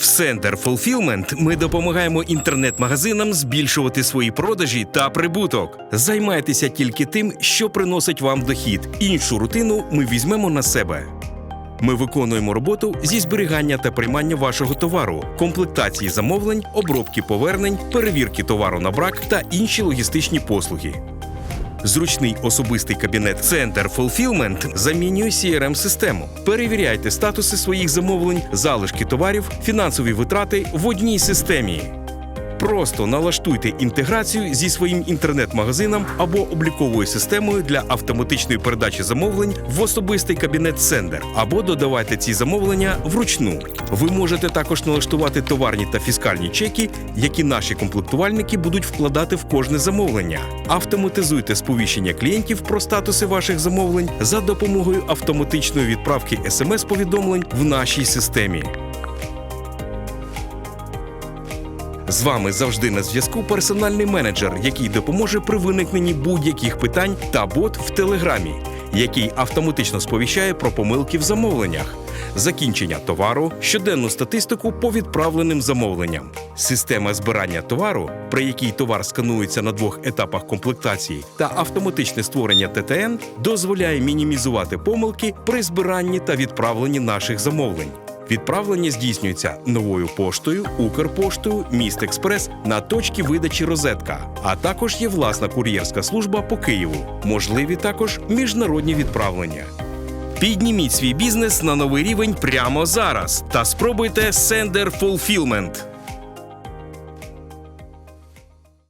В Sender Fulfillment ми допомагаємо інтернет-магазинам збільшувати свої продажі та прибуток. Займайтеся тільки тим, що приносить вам дохід. Іншу рутину ми візьмемо на себе. Ми виконуємо роботу зі зберігання та приймання вашого товару, комплектації замовлень, обробки повернень, перевірки товару на брак та інші логістичні послуги. Зручний особистий кабінет Center Fulfillment замінює crm систему Перевіряйте статуси своїх замовлень, залишки товарів, фінансові витрати в одній системі. Просто налаштуйте інтеграцію зі своїм інтернет-магазином або обліковою системою для автоматичної передачі замовлень в особистий кабінет Sender, або додавайте ці замовлення вручну. Ви можете також налаштувати товарні та фіскальні чеки, які наші комплектувальники будуть вкладати в кожне замовлення. Автоматизуйте сповіщення клієнтів про статуси ваших замовлень за допомогою автоматичної відправки смс-повідомлень в нашій системі. З вами завжди на зв'язку персональний менеджер, який допоможе при виникненні будь-яких питань та бот в Телеграмі, який автоматично сповіщає про помилки в замовленнях, закінчення товару, щоденну статистику по відправленим замовленням, система збирання товару, при якій товар сканується на двох етапах комплектації, та автоматичне створення ТТН дозволяє мінімізувати помилки при збиранні та відправленні наших замовлень. Відправлення здійснюється новою поштою, Укрпоштою, Міст Експрес на точки видачі розетка. А також є власна кур'єрська служба по Києву. Можливі також міжнародні відправлення. Підніміть свій бізнес на новий рівень прямо зараз та спробуйте Sender Fulfillment.